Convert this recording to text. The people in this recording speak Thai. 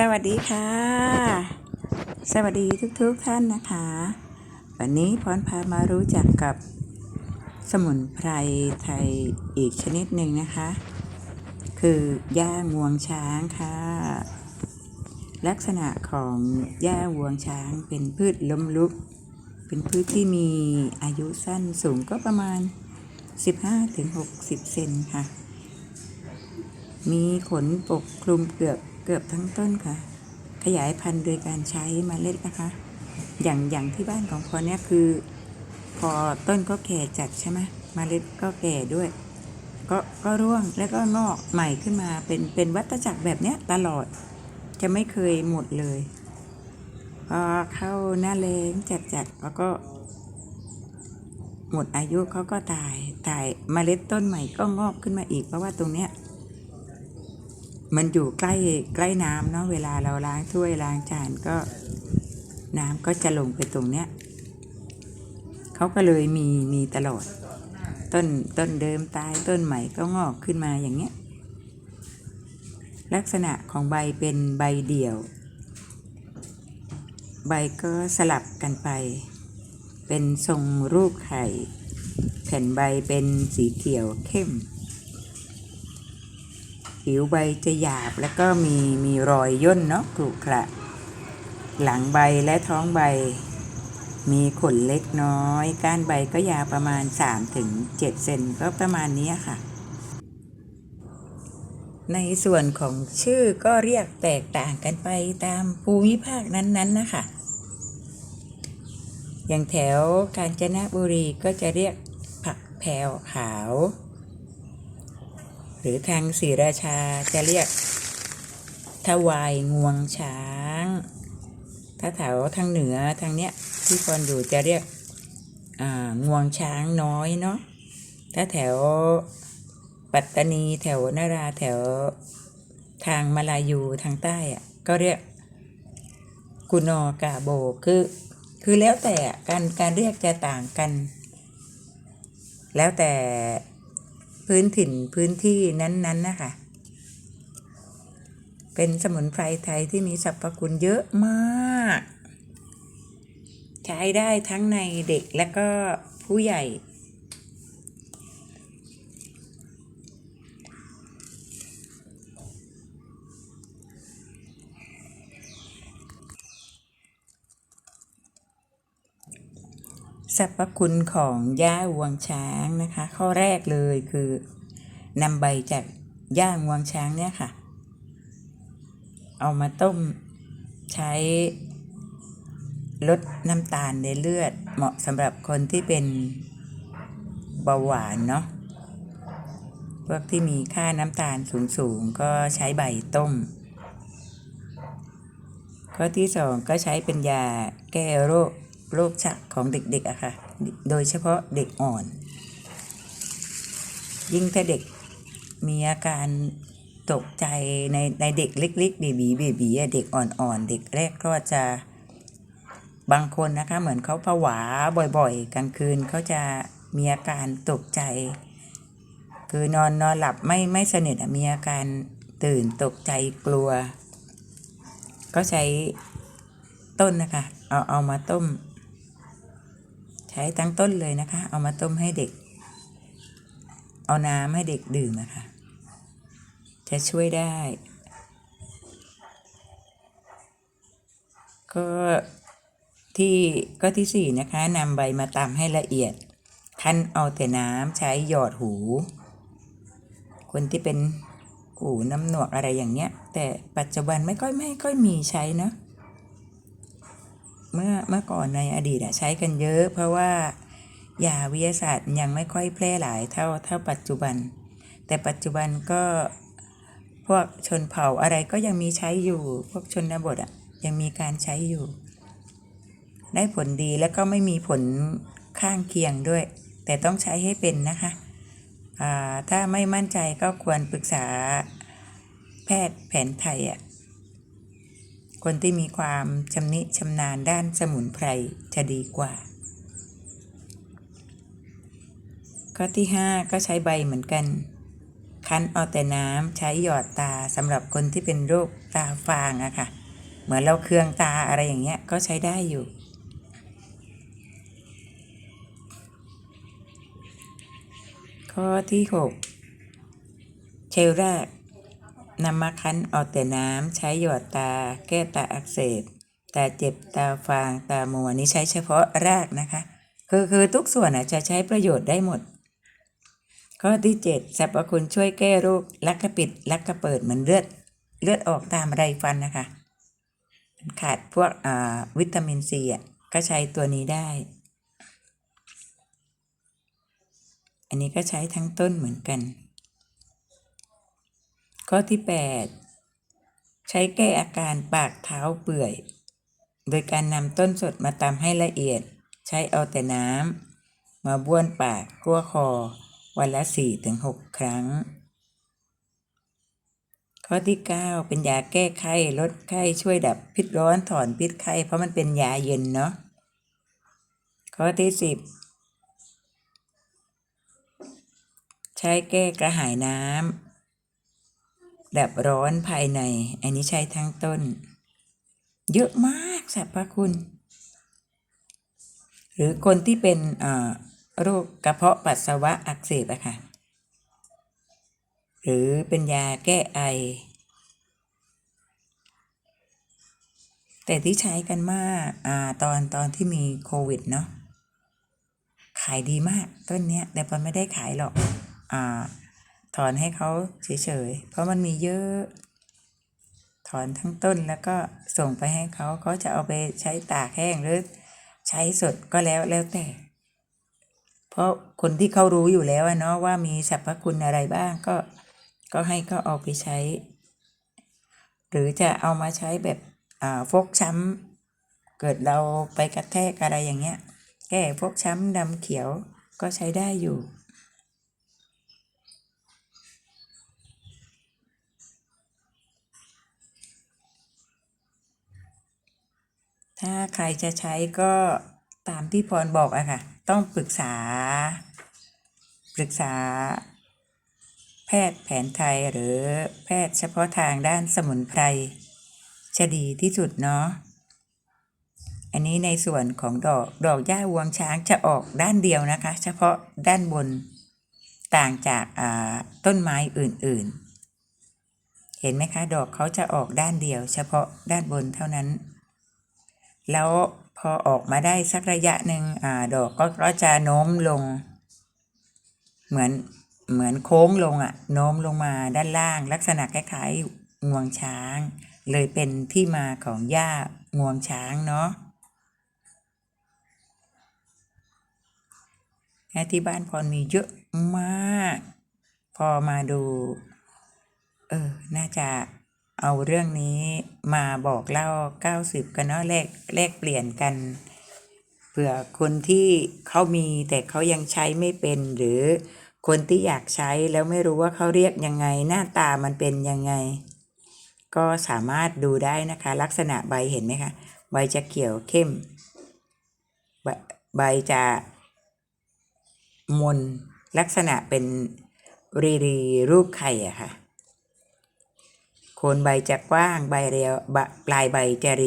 สวัสดีค่ะ สวัสดีทุกๆทท่านนะคะ วันนี้พรพามารู้จักกับสมุนไพรไทยอีกชนิดหนึ่งนะคะ คือย่างวงช้างค่ะ ลักษณะของย่างวงช้างเป็นพืชล้มลุก เป็นพืชที่มีอายุสั้นสูงก็ประมาณ 15-60 เซนค่ะ มีขนปกคลุมเกือบ เกือบทั้งต้นค่ะ ขยายพันธุ์โดยการใช้เมล็ดนะคะ อย่างอย่างที่บ้านของพอเนี่ยคือ พอต้นก็แก่จัดใช่ไหมเมล็ดก็แก่ด้วย ก็ก็ร่วงแล้วก็งอกใหม่ขึ้นมาเป็นเป็นวัฏจักรแบบเนี้ยตลอดจะไม่เคยหมดเลยพอเข้าหน้าแรงจัดจัดแล้วก็หมดอายุเขาก็ตาย ตายเมล็ดต้นใหม่ก็งอกขึ้นมาอีกเพราะว่าตรงเนี้ย มันอยู่ใกล้ใกล้น้ำเนาะเวลาเราล้างถ้วยล้างจานก็น้ำก็จะลงไปตรงเนี้ยเขาก็เลยมีมีตลอด ต้นต้นเดิมตายต้นใหม่ก็งอกขึ้นมาอย่างเงี้ย ลักษณะของใบเป็นใบเดี่ยว ใบก็สลับกันไป เป็นทรงรูปไข่ แผ่นใบเป็นสีเขียวเข้ม ผิวใบจะหยาบแล้วก็มีมีรอยย่นเนาะกรุขระ หลังใบและท้องใบ มีขนเล็กน้อย ก้านใบก็ยาวประมาณ 3-7เซนก็ประมาณนี้ค่ะ ในส่วนของชื่อก็เรียกแตกต่างกันไปตามภูมิภาคนั้นๆนะคะอย่างแถวกาญจนบุรีก็จะเรียกผักแพรวขาว รือทางศรีราชาจะเรียกถวายงวงช้าง ถ้าแถวทางเหนือทางเนี้ยที่คนอยู่จะเรียกอ่างวงช้างน้อยเนาะ ถ้าแถวปัตตานีแถวนาราแถวทางมาลายูทางใต้อะก็เรียกกุนอกาโบคือคือแล้วแต่การการเรียกจะต่างกัน แล้วแต่ พื้นถิ่นพื้นที่นั้นๆนะคะเป็นสมุนไพรไทยที่มีสรรพคุณเยอะมาก ใช้ได้ทั้งในเด็กและก็ผู้ใหญ่ สรรพคุณของย่าวงช้างนะคะ ข้อแรกเลยคือนำใบจากย่างวงช้างเนี่ยค่ะ เอามาต้มใช้ลดน้ำตาลในเลือด เหมาะสำหรับคนที่เป็นเบาหวานเนาะพวกที่มีค่าน้ำตาลสูงๆ ก็ใช้ใบต้ม ข้อที่สองก็ใช้เป็นยาแก้โรค โรคชักของเด็กๆอะค่ะ โดยเฉพาะเด็กอ่อน ยิ่งถ้าเด็กมีอาการตกใจในในเด็กเล็กๆเบบีเบบีเด็กอ่อนๆเด็กแรกคลอดจะบางคนนะคะเหมือนเขาผวาบ่อยๆ กลางคืนเขาจะมีอาการตกใจ คือนอนนอนหลับไม่ไม่สนิทมีอาการตื่นตกใจกลัว ก็ใช้ต้นนะคะ เอาเอามาต้ม ช้ทั้งต้นเลยนะคะ เอามาต้มให้เด็ก เอาน้ำให้เด็กดื่มนะคะ จะช่วยได้ ก็ที่ก็ที่สี่นะคะนำใบมาตำให้ละเอียด คั้นเอาแต่น้ำใช้หยอดหู คนที่เป็นหูน้ำหนวกอะไรอย่างเนี้ย แต่ปัจจุบันไม่ค่อยไม่ค่อยมีใช้เนอะ เมื่อเมื่อก่อนในอดีตใช้กันเยอะ เพราะว่ายาวิทยาศาสตร์ยังไม่ค่อยแพร่หลายเท่าเท่าปัจจุบัน แต่ปัจจุบันก็พวกชนเผ่าอะไรก็ยังมีใช้อยู่ พวกชนบทอะยังมีการใช้อยู่ ได้ผลดีแล้วก็ไม่มีผลข้างเคียงด้วย แต่ต้องใช้ให้เป็นนะคะถ้าไม่มั่นใจก็ควรปรึกษาแพทย์แผนไทยอะ คนที่มีความชำนิชำนาญด้านสมุนไพรจะดีกว่า ข้อที่ห้าก็ใช้ใบเหมือนกัน คั้นเอาแต่น้ำใช้หยอดตาสำหรับคนที่เป็นโรคตาฟางอะค่ะ เหมือนเราเคืองตาอะไรอย่างเงี้ยก็ใช้ได้อยู่ข้อที่ 6 เชลแรก นำมาคั้นเอาแต่น้ำใช้หยอดตา แก้ตาอักเสบ ตาเจ็บตาฟางตามัวนี้ใช้เฉพาะรากนะคะ คือคือทุกส่วนอะจะใช้ประโยชน์ได้หมด ข้อที่ 7สรรพคุณช่วยแก้โรคลักกระปิดลักกระเปิดเหมือนเลือดเลือดออกตามไรฟันนะคะ ขาดพวกวิตามินซีอะก็ใช้ตัวนี้ได้ อันนี้ก็ใช้ทั้งต้นเหมือนกัน ข้อที่ 8 ใช้แก้อาการปากเท้าเปื่อย โดยการนำต้นสดมาตำให้ละเอียด ใช้เอาแต่น้ำมาบ้วนปากกั้วคอ วันละ 4-6 ครั้ง ข้อที่ 9 เป็นยาแก้ไข้ลดไข้ช่วยดับพิษร้อนถอนพิษไข้ เพราะมันเป็นยาเย็นเนาะข้อที่ 10 ใช้แก้กระหายน้ำ ดับร้อนภายใน อันนี้ใช้ทั้งต้น เยอะมากสรรพคุณ หรือคนที่เป็นโรคกระเพาะปัสสาวะอักเสบอะค่ะ หรือเป็นยาแก้ไอ แต่ที่ใช้กันมากอ่าตอนตอนที่มีโควิดเนาะขายดีมากต้นเนี้ยแต่ปอนไม่ได้ขายหรอกอ่า ถอนให้เขาเฉยๆ เพราะมันมีเยอะ ถอนทั้งต้นแล้วก็ส่งไปให้เขาเขาจะเอาไปใช้ตากแห้งหรือใช้สดก็แล้วแล้วแต่ เพราะคนที่เขารู้อยู่แล้วเนาะว่ามีสรรพคุณอะไรบ้างก็ก็ให้เขาเอาไปใช้ หรือจะเอามาใช้แบบอ่าฟกช้ำเกิดเราไปกระแทกอะไรอย่างเงี้ย แก้ฟกช้ำดำเขียวก็ใช้ได้อยู่ ถ้าใครจะใช้ก็ตามที่พรบอกอะค่ะ ต้องปรึกษา ปรึกษา แพทย์แผนไทยหรือแพทย์เฉพาะทางด้านสมุนไพรจะดีที่สุดเนาะ อันนี้ในส่วนของดอกดอกหญ้างวงช้างจะออกด้านเดียวนะคะ เฉพาะด้านบนต่างจากต้นไม้อื่นๆ เห็นไหมคะ ดอกเขาจะออกด้านเดียว เฉพาะด้านบนเท่านั้น แล้วพอออกมาได้สักระยะหนึ่งอ่าดอกก็ก็จะโน้มลง เหมือนเหมือนโค้งลงอะโน้มลงมาด้านล่าง ลักษณะคล้ายๆงวงช้าง เลยเป็นที่มาของหญ้างวงช้างเนาะและที่บ้านพรมีเยอะมาก พอมาดู เออ น่าจะ เอาเรื่องนี้มาบอกเล่า 90 กันเนาะแลกแลกเปลี่ยนกัน เผื่อคนที่เขามีแต่เขายังใช้ไม่เป็นหรือคนที่อยากใช้แล้วไม่รู้ว่าเขาเรียกยังไง หน้าตามันเป็นยังไง ก็สามารถดูได้นะคะ ลักษณะใบเห็นไหมคะใบจะเขียวเข้ม ใบใบจะมนลักษณะเป็นรีรีรูปไข่อะค่ะ โคนใบจะกว้างใบเรียวปลายใบจะเรียว